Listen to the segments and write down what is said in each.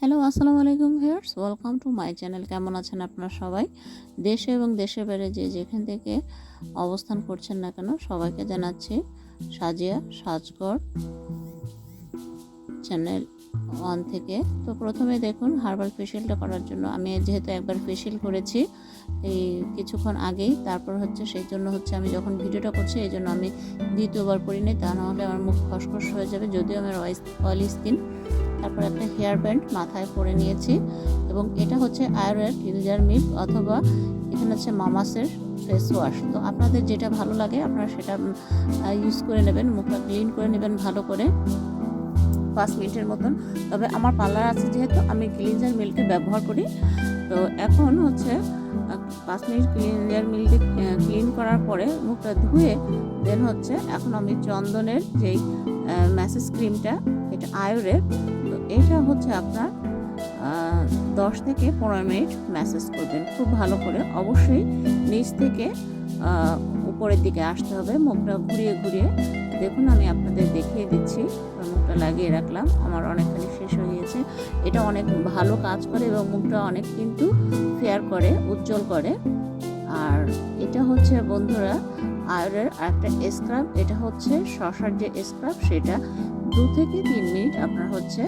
Hello আসসালামু আলাইকুম viewers welcome to my channel কেমন আছেন আপনারা সবাই? দেশে এবং দেশের বাইরে যে যেখান থেকে অবস্থান করছেন না কেন, সবাইকে জানাচ্ছি সাজিয়া সাজগড় চ্যানেল ওয়ান থেকে। তো প্রথমে দেখুন হার্বাল ফেশিয়ালটা করার জন্য আমি যেহেতু একবার ফেশিয়াল করেছি, এই কিছুক্ষণ আগেই, তারপর হচ্ছে সেই জন্য হচ্ছে আমি যখন ভিডিওটা করছি, এই জন্য আমি দ্বিতীয়বার করিনি তা নাহলে আমার মুখ খসখস হয়ে যাবে, যদিও আমার অয়েলি স্কিন তারপর একটা হেয়ার ব্যান্ড মাথায় পরে নিয়েছি এবং এটা হচ্ছে আয়ুরের কিলজার মিল্ক অথবা এখানে হচ্ছে মামাসের ফেস ওয়াশ তো আপনাদের যেটা ভালো লাগে, আপনারা সেটা ইউজ করে নেবেন, মুখটা ক্লিন করে নেবেন ভালো করে পাঁচ মিনিটের মতন। তবে আমার পার্লার আছে যেহেতু, আমি ক্লিনজার মিল্ককে ব্যবহার করি। তো এখন হচ্ছে পাঁচ মিনিট ক্লিনজার মিল্কে ক্লিন করার পরে মুখটা ধুয়ে দেন হচ্ছে এখন আমি চন্দনের যেই ম্যাসেজ ক্রিমটা এটা আয়ুরের এটা হচ্ছে আপনার দশ থেকে পনেরো মিনিট ম্যাসেজ করবেন। খুব ভালো করে। অবশ্যই নিচ থেকে উপরের দিকে আসতে হবে। মুখটা ঘুরিয়ে ঘুরিয়ে দেখুন, আমি আপনাদের দেখিয়ে দিচ্ছি। মুখটা লাগিয়ে রাখলাম। আমার অনেকখানি শেষ হয়ে গিয়েছে। এটা অনেক ভালো কাজ করে এবং মুখটা অনেক কিন্তু ফেয়ার করে, উজ্জ্বল করে। আর এটা হচ্ছে বন্ধুরা আয়ুরের আরেকটা স্ক্রাব এটা হচ্ছে শশার যে স্ক্রাব সেটা দু থেকে তিন মিনিট আপনার হচ্ছে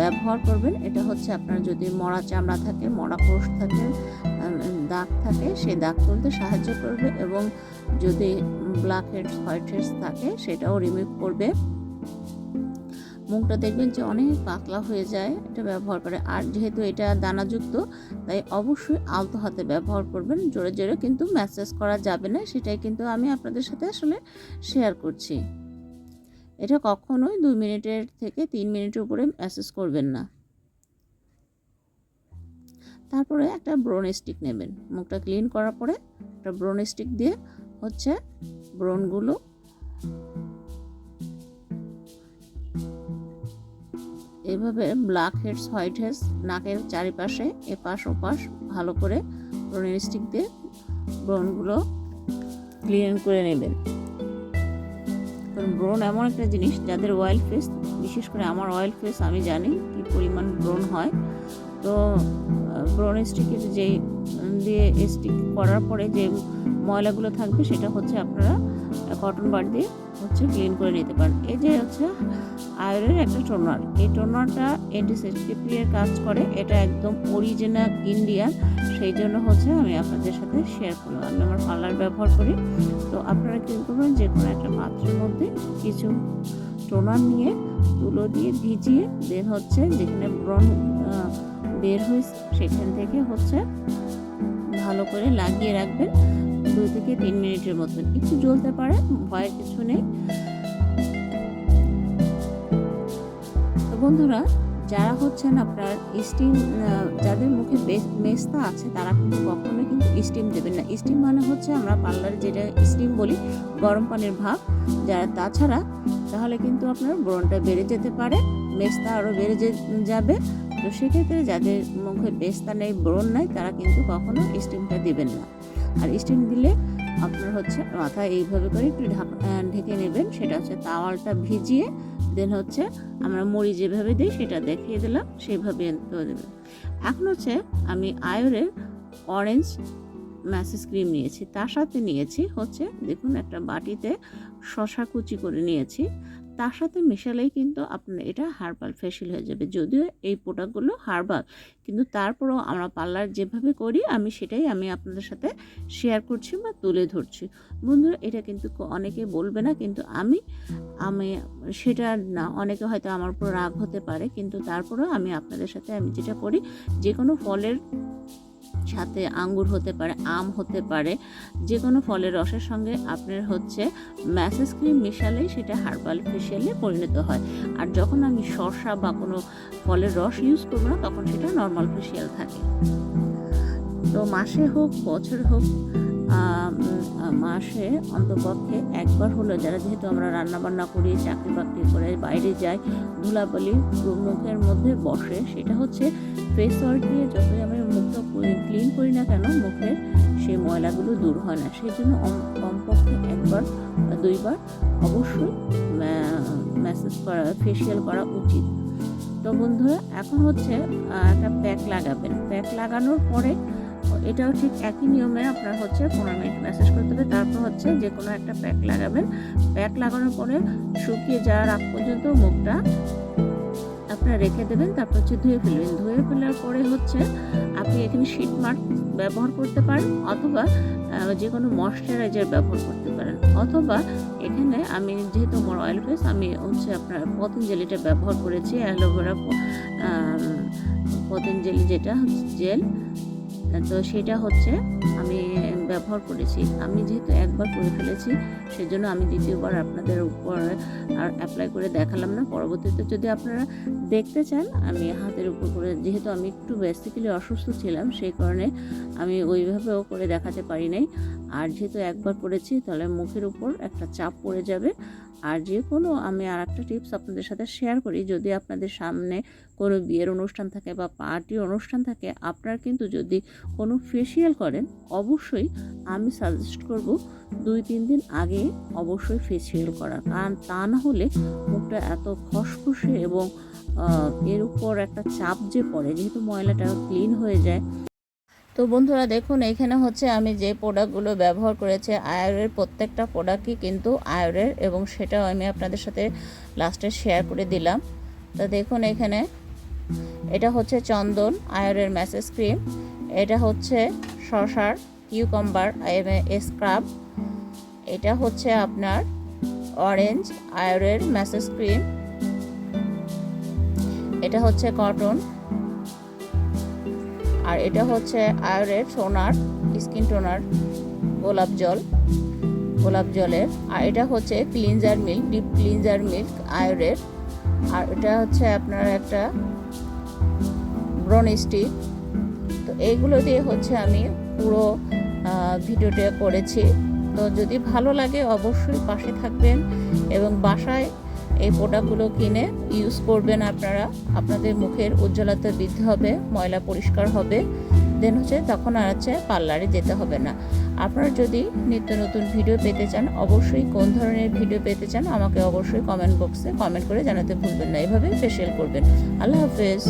ব্যবহার করবেন। এটা হচ্ছে আপনার যদি মরা চামড়া থাকে, মরা কোষ থাকে দাগ থাকে, সেই দাগ তুলতে সাহায্য করবে এবং যদি ব্ল্যাক হেডস হোয়াইট হেডস থাকে, সেটাও রিমুভ করবে। মুখটা দেখবেন যে অনেক পাতলা হয়ে যায়, এটা ব্যবহার করে। আর যেহেতু এটা দানাযুক্ত, তাই অবশ্যই আলতো হাতে ব্যবহার করবেন। জোরে জোরে কিন্তু ম্যাসেজ করা যাবে না, সেটাই কিন্তু আমি আপনাদের সাথে আসলে শেয়ার করছি। এটা কখনোই দুই মিনিটের থেকে তিন মিনিটের উপরে ম্যাসেজ করবেন না। তারপরে একটা ব্রোন স্টিক নেবেন। মুখটা ক্লিন করার পরে একটা ব্রোন স্টিক দিয়ে হচ্ছে ব্রোনগুলো এভাবে ব্ল্যাক হেডস, হোয়াইট হেডস, নাকের চারিপাশে এপাশ ওপাশ ভালো করে ব্রোনের স্টিক দিয়ে ব্রোনগুলো ক্লিন করে নেবেন। কারণ ব্রণ এমন একটা জিনিস যাদের অয়েল ফেস বিশেষ করে আমার অয়েল ফেস আমি জানি কী পরিমাণ ব্রণ হয়। তো ব্রণ স্টিকের যে দিয়ে স্টিক করার পরে যে ময়লাগুলো থাকবে সেটা হচ্ছে আপনারা কটন বার দিয়ে হচ্ছে ক্লিন করে নিতে পারেন। এই যে হচ্ছে আয়রের একটা টোনার এই টোনারটা অ্যান্টিসেপ্টিকের কাজ করে। এটা একদম অরিজিনাল ইন্ডিয়ান সেই জন্য হচ্ছে আমি আপনাদের সাথে শেয়ার করলাম। আমি আমার পার্লার ব্যবহার করি। তো আপনারা কী করবেন? যে কোনো একটা পাত্রের মধ্যে কিছু টোনার নিয়ে তুলো দিয়ে ভিজিয়ে দেন হচ্ছে। যেখানে ব্রন বের হয়েছে সেখান থেকে হচ্ছে ভালো করে লাগিয়ে রাখবেন। দুই থেকে তিন মিনিটের মতন। একটু জ্বলতে পারে, ভয়ের কিছু নেই। তো বন্ধুরা, যারা হচ্ছেন আপনার স্টিম যাদের মুখে মেস্তা আছে, তারা কিন্তু কখনোই কিন্তু স্টিম দেবেন না। স্টিম মানে হচ্ছে আমরা পার্লারে যেটা স্টিম বলি, গরম পানির ভাব। যারা তাছাড়া, তাহলে কিন্তু আপনার ব্রণটা বেড়ে যেতে পারে, মেস্তা আরও বেড়ে যাবে। তো সেক্ষেত্রে যাদের মুখে বেস্তা নেই, ব্রণ নাই, তারা কিন্তু কখনো স্টিমটা দেবেন না। আর স্টিম দিলে আপনার হচ্ছে মাথা এইভাবে করে একটু ঢেকে নেবেন। সেটা হচ্ছে তাওয়ালটা ভিজিয়ে, দেন হচ্ছে আমরা মুড়ি যেভাবে দিই সেটা দেখিয়ে দিলাম সেইভাবে দেবেন। এখন হচ্ছে আমি আয়রের অরেঞ্জ ম্যাসেজ ক্রিম নিয়েছি। তার সাথে নিয়েছি হচ্ছে, দেখুন একটা বাটিতে শশা কুচি করে নিয়েছি। তার সাথে মেশালেই কিন্তু আপনার এটা হার্বাল ফেশিয়াল হয়ে যাবে। যদিও এই প্রোডাক্টগুলো হার্বাল কিন্তু তারপরেও আমরা পার্লার যেভাবে করি, আমি সেটাই আমি আপনাদের সাথে শেয়ার করছি বা তুলে ধরছি। বন্ধুরা, এটা কিন্তু অনেকে বলবে না, কিন্তু আমি আমি সেটা না, অনেকে হয়তো আমার উপর রাগ হতে পারে, কিন্তু তারপরেও আমি আপনাদের সাথে আমি যেটা করি যে কোনো ফলের সাথে আঙ্গুর হতে পারে, আম হতে পারে যে কোনো ফলের রসের সঙ্গে আপনার হচ্ছে ম্যাসেজ ক্রিম মেশালেই সেটা হার্বাল ফেশিয়ালে পরিণত হয়। আর যখন আমি শসা বা কোনো ফলের রস ইউজ করব না, তখন সেটা নর্মাল ফেশিয়াল থাকে। তো মাসে হোক, বছর হোক মাসে অন্তপক্ষে একবার হলো যারা যেহেতু আমরা রান্না বান্না করি চাকরি বাকরি করে বাইরে যাই, ধুলাবালি মুখের মধ্যে বসে, সেটা হচ্ছে ফেস ওয়াশ দিয়ে যতই আমি মুখটা ক্লিন করি না কেন, মুখের সেই ময়লাগুলো দূর হয় না। সেই জন্য কমপক্ষে একবার দুইবার অবশ্যই ম্যাসেজ করা ফেসিয়াল করা উচিত। তো বন্ধুরা, এখন হচ্ছে একটা প্যাক লাগাবেন। প্যাক লাগানোর পরে এটাও ঠিক একই নিয়মে আপনার হচ্ছে পনেরো মিনিট ম্যাসেজ করতে হবে। তারপর হচ্ছে যে কোনো একটা প্যাক লাগাবেন। প্যাক লাগানোর পরে শুকিয়ে যাওয়ার আগ পর্যন্ত মুখটা আপনারা রেখে দেবেন। তারপর হচ্ছে ধুয়ে ফেলবেন। ধুয়ে ফেলার পরে হচ্ছে আপনি এখানে শীট মার্ক ব্যবহার করতে পারেন অথবা যে কোনো ময়শ্চারাইজার ব্যবহার করতে পারেন। অথবা এখানে আমি যেহেতু আমার অয়েল ফেস আমি হচ্ছে আপনার পতঞ্জলিটা ব্যবহার করেছি, অ্যালোভেরা পতঞ্জলি যেটা জেল তো সেটা হচ্ছে আমি ব্যবহার করেছি। আমি যেহেতু একবার করে ফেলেছি, সেজন্য আমি দ্বিতীয়বার আপনাদের উপর আর অ্যাপ্লাই করে দেখালাম না। পরবর্তীতে যদি আপনারা দেখতে চান, আমি হাতের উপর করে, যেহেতু আমি একটু বেসিক্যালি অসুস্থ ছিলাম, সেই কারণে আমি ওইভাবেও করে দেখাতে পারি নাই। আর যেহেতু একবার করেছি, তাহলে মুখের উপর একটা চাপ পড়ে যাবে। আর যে কোনো আমি আর একটা টিপস আপনাদের সাথে শেয়ার করি, যদি আপনাদের সামনে কোনো বিয়ের অনুষ্ঠান থাকে বা পার্টি অনুষ্ঠান থাকে, আপনার কিন্তু যদি কোনো ফেসিয়াল করেন, অবশ্যই আমি সাজেস্ট করব দুই, তিন দিন আগে অবশ্যই ফেসিয়াল করা। কারণ তা না হলে মুখটা এত খসখসে এবং এর উপর একটা চাপ যে পড়ে, যেহেতু ময়লাটা ক্লিন হয়ে যায় তো বন্ধুরা দেখুন, এখানে হচ্ছে আমি যে প্রোডাক্টগুলো ব্যবহার করেছি আয়রের প্রত্যেকটা প্রোডাক্টই কিন্তু আয়রের এবং সেটাও আমি আপনাদের সাথে লাস্টে শেয়ার করে দিলাম। তো দেখুন এখানে, এটা হচ্ছে চন্দন আয়রের ম্যাসেজ ক্রিম এটা হচ্ছে শশার কিউকাম্বার স্ক্রাব এটা হচ্ছে আপনার অরেঞ্জ আয়রের ম্যাসেজ ক্রিম এটা হচ্ছে কটন আর এটা হচ্ছে আয়রের টোনার স্কিন টোনার গোলাপ জল, গোলাপ জলের। আর এটা হচ্ছে cleanser milk deep cleanser milk আয়রের। আর এটা হচ্ছে আপনার একটা ব্রন স্টিক। তো এইগুলো দিয়ে হচ্ছে আমি পুরো ভিডিওটা করেছি। তো যদি ভালো লাগে অবশ্যই পাশে থাকবেন এবং বাসায় এই প্রোডাক্টগুলো কিনে ইউজ করবেন আপনারা। আপনাদের মুখের উজ্জ্বলতা বৃদ্ধি হবে, ময়লা পরিষ্কার হবে। দেন হচ্ছে তখন আর হচ্ছে পার্লারে যেতে হবে না। আপনারা যদি নিত্য নতুন ভিডিও পেতে চান, অবশ্যই কোন ধরনের ভিডিও পেতে চান, আমাকে অবশ্যই কমেন্ট বক্সে কমেন্ট করে জানাতে ভুলবেন না। এভাবে ফেসিয়াল করবেন। আল্লাহ হাফেজ।